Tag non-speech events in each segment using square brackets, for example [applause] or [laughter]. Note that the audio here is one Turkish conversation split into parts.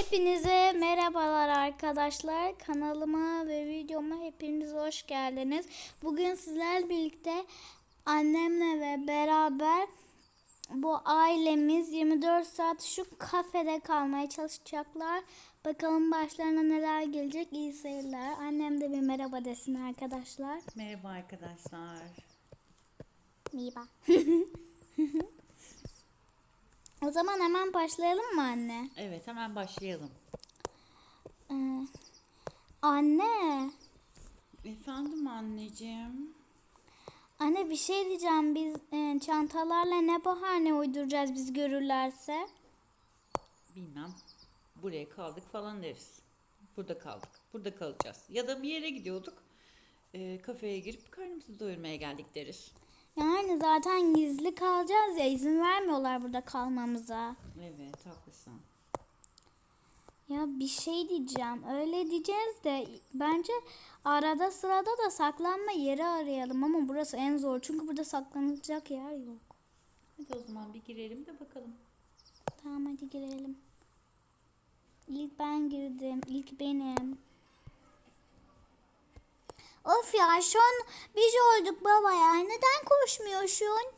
Hepinize merhabalar arkadaşlar. Kanalıma ve videoma hepiniz hoş geldiniz. Bugün sizlerle birlikte annemle ve beraber bu ailemiz 24 saat şu kafede kalmaya çalışacaklar. Bakalım başlarına neler gelecek. İyi seyirler. Annem de bir merhaba desin arkadaşlar. Merhaba arkadaşlar. Merhaba. [laughs] o zaman hemen başlayalım mı anne? Evet hemen başlayalım. Ee, anne. Efendim anneciğim. Anne bir şey diyeceğim. Biz e, çantalarla ne bahane uyduracağız biz görürlerse? Bilmem. Buraya kaldık falan deriz. Burada kaldık. Burada kalacağız. Ya da bir yere gidiyorduk. Ee, kafeye girip karnımızı doyurmaya geldik deriz. Yani zaten gizli kalacağız ya izin vermiyorlar burada kalmamıza. Evet haklısın. Ya bir şey diyeceğim. Öyle diyeceğiz de bence arada sırada da saklanma yeri arayalım ama burası en zor. Çünkü burada saklanacak yer yok. Hadi o zaman bir girelim de bakalım. Tamam hadi girelim. İlk ben girdim. İlk benim. Of ya şu an biz olduk baba ya. Neden koşmuyorsun?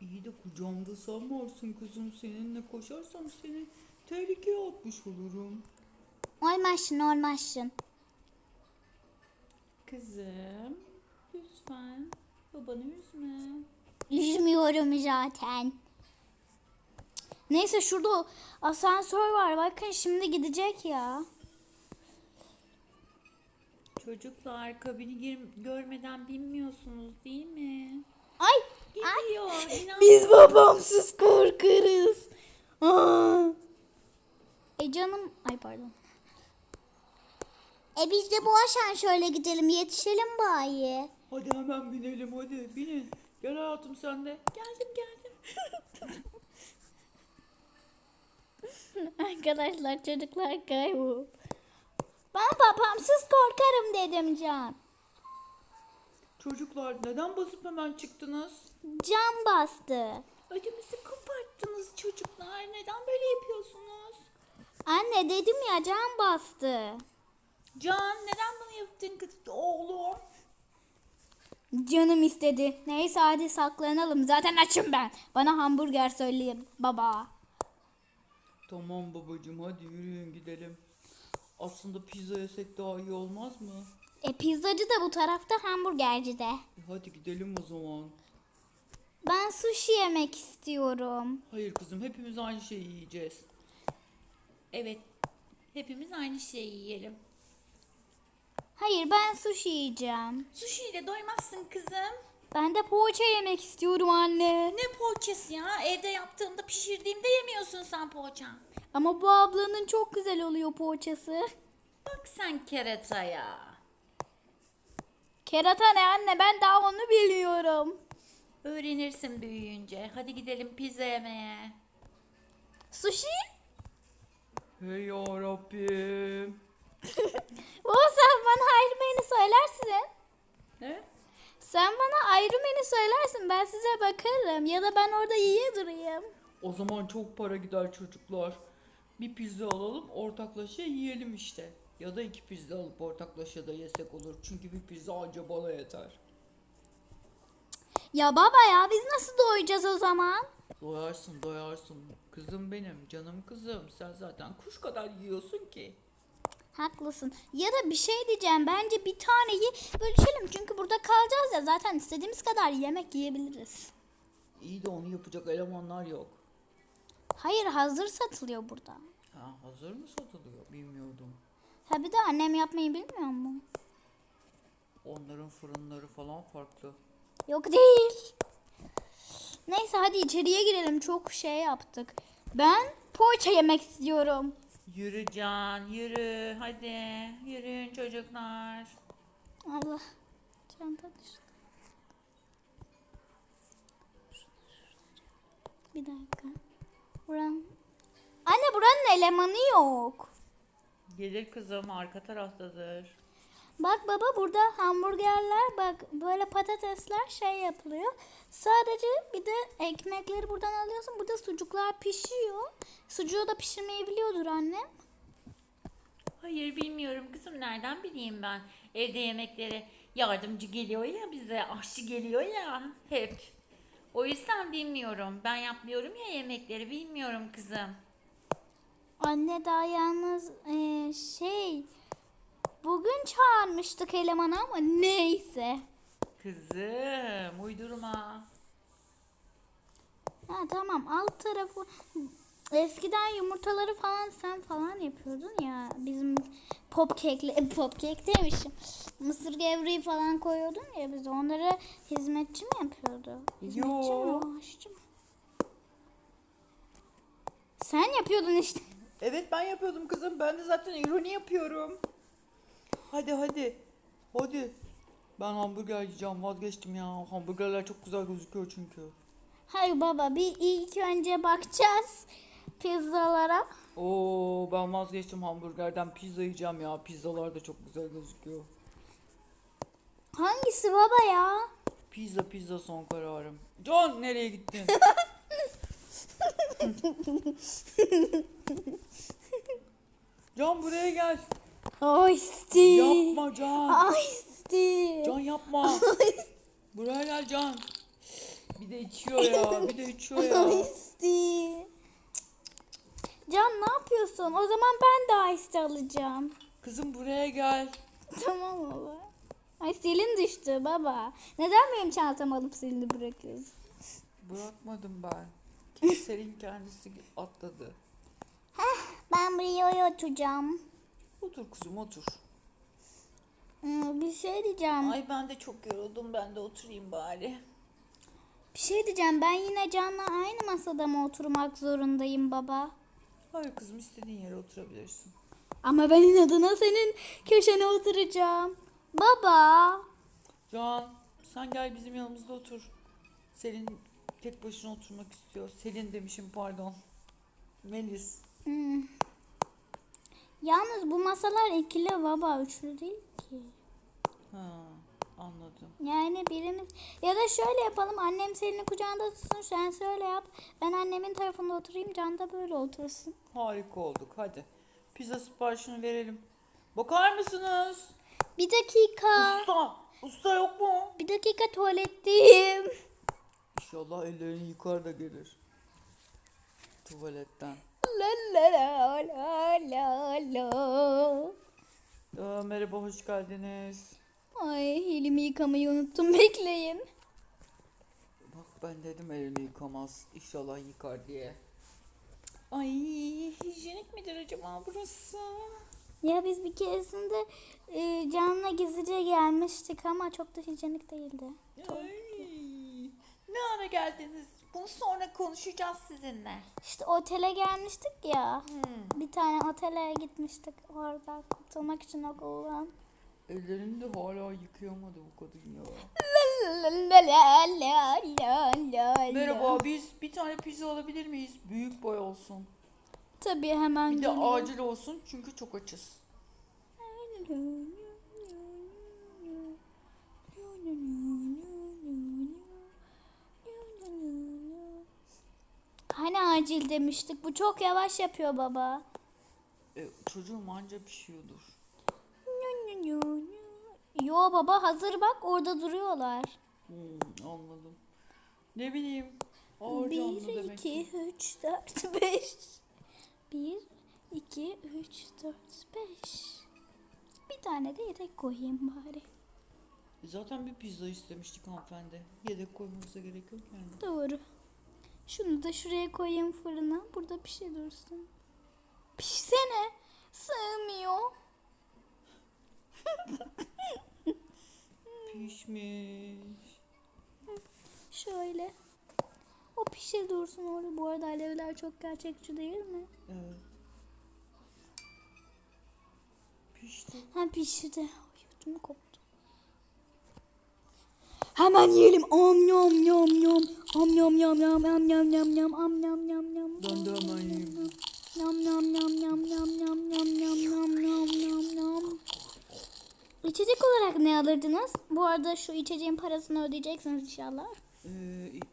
İyi de kucağımda sen varsın kızım. Seninle koşarsam seni tehlikeye atmış olurum. Olmazsın olmazsın. Kızım lütfen babanı üzme. Üzmüyorum zaten. Neyse şurada asansör var. Bakın şimdi gidecek ya. Çocuklar kabini gir- görmeden bilmiyorsunuz değil mi? Ay. Gidiyor. inan- Biz babamsız korkarız. Aa. E canım. Ay pardon. E biz de bu şöyle gidelim. Yetişelim bari. Hadi hemen binelim hadi binin. Gel hayatım sen de. Geldim geldim. [laughs] Arkadaşlar çocuklar kayboldu. Ben babamsız korkarım dedim Can. Çocuklar neden basıp hemen çıktınız? Can bastı. Ödümüzü koparttınız çocuklar. Neden böyle yapıyorsunuz? Anne dedim ya can bastı. Can neden bunu yaptın kız oğlum? Canım istedi. Neyse hadi saklanalım. Zaten açım ben. Bana hamburger söyleyin baba. Tamam babacığım hadi yürüyün gidelim. Aslında pizza yesek daha iyi olmaz mı? E pizzacı da bu tarafta hamburgerci de. E, hadi gidelim o zaman. Ben sushi yemek istiyorum. Hayır kızım hepimiz aynı şeyi yiyeceğiz. Evet. Hepimiz aynı şeyi yiyelim. Hayır ben sushi yiyeceğim. Sushi ile doymazsın kızım. Ben de poğaça yemek istiyorum anne. Ne poğaçası ya? Evde yaptığımda pişirdiğimde yemiyorsun sen poğaça. Ama bu ablanın çok güzel oluyor poğaçası. Bak sen keretaya. Kerata ne anne ben daha onu biliyorum. Öğrenirsin büyüyünce. Hadi gidelim pizza yemeye. Sushi? Hey ya Rabbim. [laughs] O sen bana ayrı menü söylersin. Ne? Sen bana ayrı menü söylersin ben size bakarım ya da ben orada yiye durayım. O zaman çok para gider çocuklar. Bir pizza alalım ortaklaşa yiyelim işte. Ya da iki pizza alıp ortaklaşa da yesek olur. Çünkü bir pizza anca bana yeter. Ya baba ya biz nasıl doyacağız o zaman? Doyarsın doyarsın. Kızım benim canım kızım. Sen zaten kuş kadar yiyorsun ki. Haklısın. Ya da bir şey diyeceğim. Bence bir taneyi bölüşelim. Çünkü burada kalacağız ya. Zaten istediğimiz kadar yemek yiyebiliriz. İyi de onu yapacak elemanlar yok. Hayır hazır satılıyor burada. Ha, hazır mı satılıyor bilmiyordum. Tabii de annem yapmayı bilmiyor mu? Onların fırınları falan farklı. Yok değil. Neyse hadi içeriye girelim. Çok şey yaptık. Ben poğaça yemek istiyorum. Yürü Can yürü hadi yürüyün çocuklar. Allah. Çanta düştü. Bir dakika. Buranın... Anne buranın elemanı yok. Gelir kızım arka taraftadır. Bak baba burada hamburgerler bak böyle patatesler şey yapılıyor. Sadece bir de ekmekleri buradan alıyorsun. Burada sucuklar pişiyor. Sucuğu da pişirmeyi biliyordur annem. Hayır bilmiyorum kızım nereden bileyim ben. Evde yemeklere yardımcı geliyor ya bize. Aşçı geliyor ya hep. O yüzden bilmiyorum. Ben yapmıyorum ya yemekleri bilmiyorum kızım. Anne daha yalnız eee, şey bugün çağırmıştık elemanı ama neyse. Kızım uydurma. Ha tamam alt tarafı eskiden yumurtaları falan sen falan yapıyordun ya bizim pop kekle [laughs] pop kek demişim. Mısır gevreği falan koyuyordun ya biz onları hizmetçi mi yapıyordu? Hizmetçi Yo. mi? Aşçı mı? Sen yapıyordun işte. [laughs] Evet ben yapıyordum kızım. Ben de zaten ironi yapıyorum. Hadi hadi. Hadi. Ben hamburger yiyeceğim vazgeçtim ya. Hamburgerler çok güzel gözüküyor çünkü. Hayır baba bir ilk önce bakacağız pizzalara. Oo ben vazgeçtim hamburgerden pizza yiyeceğim ya. Pizzalar da çok güzel gözüküyor. Hangisi baba ya? Pizza pizza son kararım. Can nereye gittin? [laughs] Can buraya gel. Ice Yapma Can. Ice Can yapma. Buraya gel Can. Bir de içiyor ya. Bir de içiyor ya. Ice Can ne yapıyorsun? O zaman ben de Ice alacağım. Kızım buraya gel. [laughs] Tamam baba. Ay silin düştü baba. Neden benim çantamı alıp silini bırakıyorsun? Bırakmadım ben. Kimsenin kendisi atladı. Ben buraya oturacağım. Otur kızım otur. Hmm, Bir şey diyeceğim. Ay ben de çok yoruldum ben de oturayım bari. Bir şey diyeceğim. Ben yine Can'la aynı masada mı oturmak zorundayım baba? Hayır kızım istediğin yere oturabilirsin. Ama ben inadına senin köşene oturacağım. Baba. Can sen gel bizim yanımızda otur. Selin tek başına oturmak istiyor. Selin demişim pardon. Melis. Hmm. Yalnız bu masalar ikili baba. Üçlü değil ki. Ha anladım. Yani birimiz ya da şöyle yapalım annem senin kucağında tutsun sen söyle yap ben annemin tarafında oturayım Can da böyle otursun. Harika olduk hadi. Pizza siparişini verelim. Bakar mısınız? Bir dakika Usta. Usta yok mu? bir dakika tuvaletteyim. İnşallah ellerini yıkar da gelir. Tuvaletten. La la la la la la. Aa, merhaba hoş geldiniz. Ay elimi yıkamayı unuttum [laughs] bekleyin. Bak ben dedim elini yıkamaz. İnşallah yıkar diye. Ay hijyenik midir acaba burası? Ya biz bir keresinde e, Can'la gizlice gelmiştik ama çok da hijyenik değildi. Ay, ne ara geldiniz? Bunu sonra konuşacağız sizinle. İşte otele gelmiştik ya. Hmm. Bir tane otele gitmiştik orada kurtulmak için okuldan. Ellerini de hala yıkayamadı bu kadın ya. Merhaba biz bir tane pizza alabilir miyiz? Büyük boy olsun. Tabii hemen Bir de acil olsun çünkü çok açız. Hani acil demiştik. Bu çok yavaş yapıyor baba. E, çocuğum anca pişiyordur. Yo baba hazır bak orada duruyorlar. Hmm, anladım. Ne bileyim. Ağır 1, canlı demek 2, ki. 3, 4, 5. 1, 2, 3, 4, 5. Bir tane de yedek koyayım bari. Zaten bir pizza istemiştik hanımefendi. Yedek koymamıza gerek yok yani. Doğru. Şunu da şuraya koyayım fırına. Burada bir şey dursun. Pişsene. Sığmıyor. Pişmiş. Şöyle. O pişe dursun orada. Bu arada alevler çok gerçekçi değil mi? Evet. Pişti. Ha pişti. Ay, Ödüm koptu. Hemen yiyelim. Am yam yam yam. Am yam yam yam yam yam yam yam am yam yam yam. Ben de hemen yiyeyim. Yam yam yam yam yam yam yam yam yam yam İçecek ne alırdınız? Bu arada şu içeceğin parasını ödeyeceksiniz inşallah. Ee,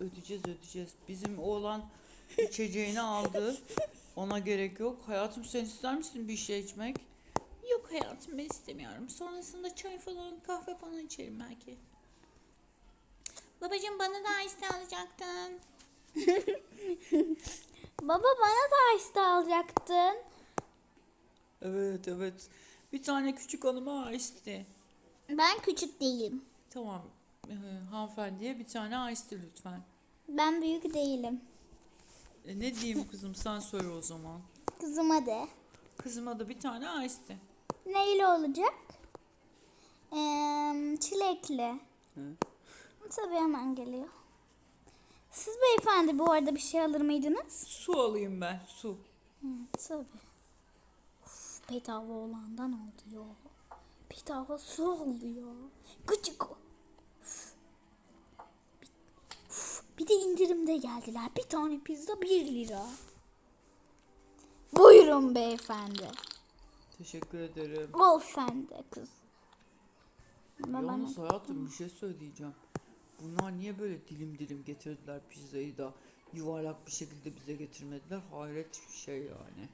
ödeyeceğiz ödeyeceğiz. Bizim oğlan içeceğini aldı. Ona gerek yok. Hayatım sen ister misin bir şey içmek? Yok hayatım ben istemiyorum. Sonrasında çay falan kahve falan içerim belki. Babacığım bana da ice alacaktın. [laughs] Baba bana da ice alacaktın. Evet evet. Bir tane küçük hanıma isti. Ben küçük değilim. Tamam. Ee, hanımefendiye bir tane ice lütfen. Ben büyük değilim. E, ne diyeyim kızım sen söyle o zaman. Kızıma de. Kızıma da bir tane ice Neyle olacak? Ee, çilekli. Hı. Tabii hemen geliyor. Siz beyefendi bu arada bir şey alır mıydınız? Su alayım ben su. Hı, tabii. Bedava olandan oluyor. Bedava su oluyor. Gıcık. Bir, de indirimde geldiler. Bir tane pizza 1 lira. Buyurun beyefendi. Teşekkür ederim. Ol sen de kız. Yalnız hayatım bir şey söyleyeceğim. Bunlar niye böyle dilim dilim getirdiler pizzayı da yuvarlak bir şekilde bize getirmediler? Hayret bir şey yani.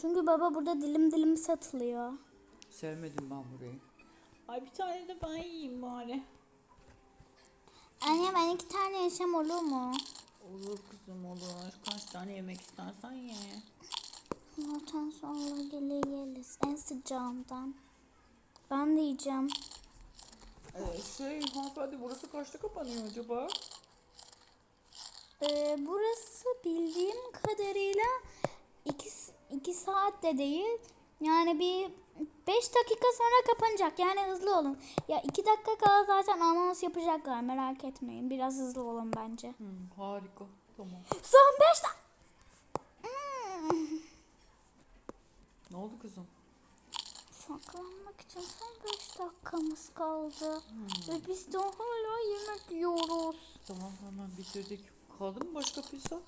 Çünkü baba burada dilim dilim satılıyor. Sevmedim ben burayı. Ay bir tane de ben yiyeyim bari. Anne ben iki tane yesem olur mu? Olur kızım olur. Kaç tane yemek istersen ye. Ondan sonra gelir. En sıcağından. Ben de yiyeceğim. Ee, şey hanımefendi burası kaçta kapanıyor acaba? Ee, burası bildiğim kadarıyla ikisi 2 saat de değil. Yani bir 5 dakika sonra kapanacak. Yani hızlı olun. Ya 2 dakika kala zaten anons yapacaklar. Merak etmeyin. Biraz hızlı olun bence. Hmm, harika. Tamam. Son 5 dakika. Hmm. Ne oldu kızım? Saklanmak için son 5 dakikamız kaldı. Hmm. Ve biz de hala yemek yiyoruz. Tamam hemen bitirdik. Kaldı mı başka pizza?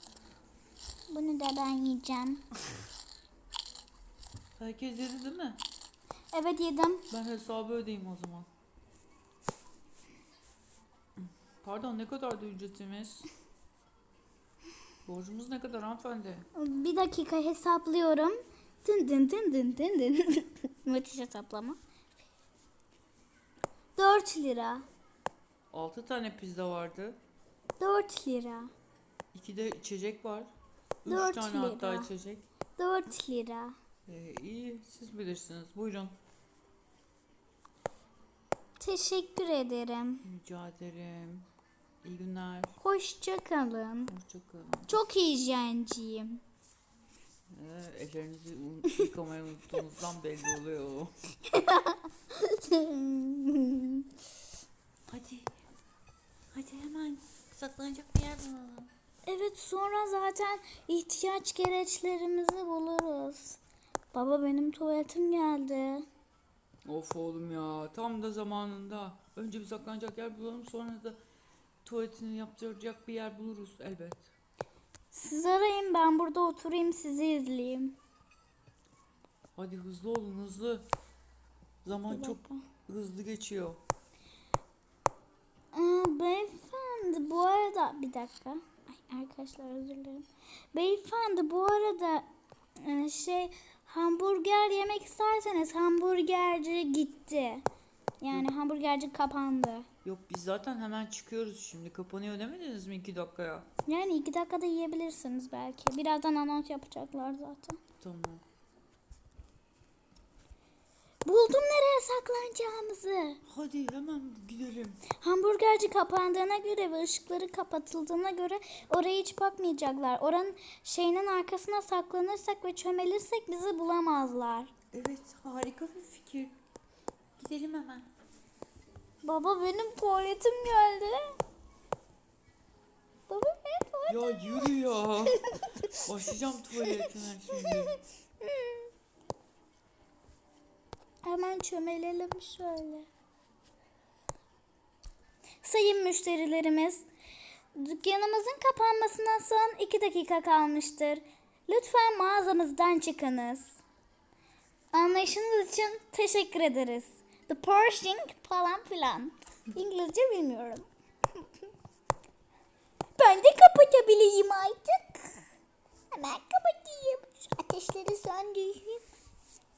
Bunu da ben yiyeceğim. [laughs] Herkes yedi değil mi? Evet yedim. Ben hesabı ödeyeyim o zaman. Pardon ne kadardı ücretimiz? Borcumuz ne kadar hanımefendi? Bir dakika hesaplıyorum. Dın dın dın dın dın dın. [laughs] Müthiş hesaplama. 4 lira. 6 tane pizza vardı. 4 lira. 2 de içecek var. 3 Dört tane hatta lira. içecek. 4 lira. Ee, iyi siz bilirsiniz. Buyurun. Teşekkür ederim. Rica ederim. İyi günler. Hoşça kalın. Hoşçakalın. Çok hijyenciyim. Ee, ellerinizi [laughs] yıkamayı unuttuğunuzdan belli oluyor. [laughs] Hadi. Hadi hemen saklanacak bir yer bulalım. evet sonra zaten ihtiyaç gereçlerimizi buluruz. Baba benim tuvaletim geldi. Of oğlum ya tam da zamanında. Önce bir saklanacak yer bulalım sonra da tuvaletini yaptıracak bir yer buluruz elbet. Siz arayın ben burada oturayım sizi izleyeyim. Hadi hızlı olun hızlı. Zaman çok hızlı geçiyor. Aa, beyefendi bu arada bir dakika. Ay, arkadaşlar özür dilerim. Beyefendi bu arada e, şey hamburger yemek isterseniz hamburgerci gitti. Yani hamburgerci kapandı. Yok biz zaten hemen çıkıyoruz şimdi. Kapanıyor demediniz mi iki dakikaya? Yani iki dakikada yiyebilirsiniz belki. Birazdan anons yapacaklar zaten. Tamam. Buldum nereye saklanacağımızı. Hadi hemen gidelim. Hamburgerci kapandığına göre ve ışıkları kapatıldığına göre oraya hiç bakmayacaklar. Oranın şeyinin arkasına saklanırsak ve çömelirsek bizi bulamazlar. Evet harika bir fikir. Gidelim hemen. Baba benim tuvaletim geldi. Baba benim tuvaletim. Ya yürü ya. Başlayacağım tuvaletine şimdi. [laughs] Hemen çömelelim şöyle. Sayın müşterilerimiz, dükkanımızın kapanmasına son 2 dakika kalmıştır. Lütfen mağazamızdan çıkınız. Anlayışınız için teşekkür ederiz. The Pershing falan filan. İngilizce bilmiyorum. [laughs] ben de kapatabileyim artık. Hemen kapatayım. Şu ateşleri söndüreyim.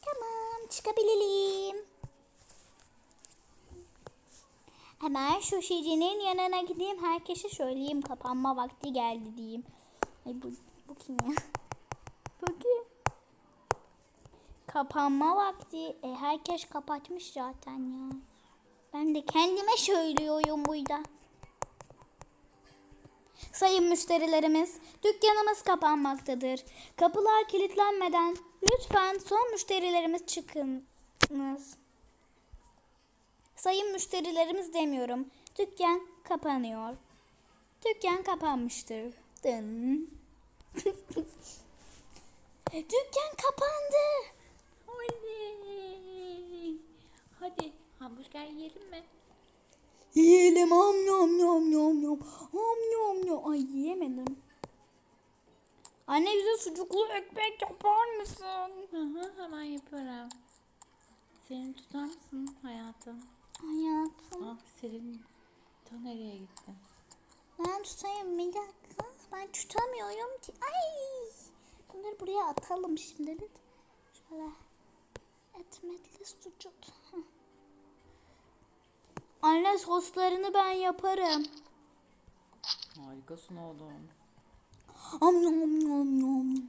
Tamam çıkabilirim. Hemen şu şişenin yanına gideyim. Herkese söyleyeyim kapanma vakti geldi diyeyim. Ay bu, bu kim ya? [laughs] Bu kim? Kapanma vakti. E, herkes kapatmış zaten ya. Ben de kendime söylüyorum burada. Sayın müşterilerimiz, dükkanımız kapanmaktadır. Kapılar kilitlenmeden lütfen son müşterilerimiz çıkınız. Sayın müşterilerimiz demiyorum. Dükkan kapanıyor. Dükkan kapanmıştır. Dın. [laughs] Dükkan kapandı. Oley. Hadi hamburger yiyelim mi? Yiyelim om nom nom nom nom. Om nom nom. Ay yiyemedim. Anne bize sucuklu ekmek yapar mısın? Hı hı hemen yapıyorum. Senin tutar mısın hayatım? Hayatım. Ah Selin ta nereye gitti? Ben tutayım bir dakika. Ben tutamıyorum ki. Ay. Bunları buraya atalım şimdilik. Şöyle. Etmetli sucuk. Anne soslarını ben yaparım. Harikasın oğlum. Om nom nom nom.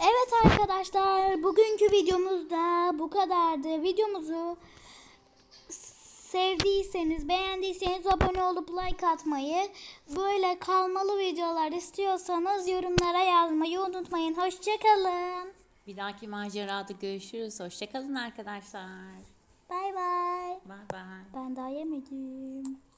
Evet arkadaşlar bugünkü videomuz da bu kadardı. Videomuzu sevdiyseniz, beğendiyseniz abone olup like atmayı, böyle kalmalı videolar istiyorsanız yorumlara yazmayı unutmayın. Hoşçakalın. Bir dahaki macerada görüşürüz. Hoşçakalın arkadaşlar. Bay bay. Bye bye. Ben daha yemedim.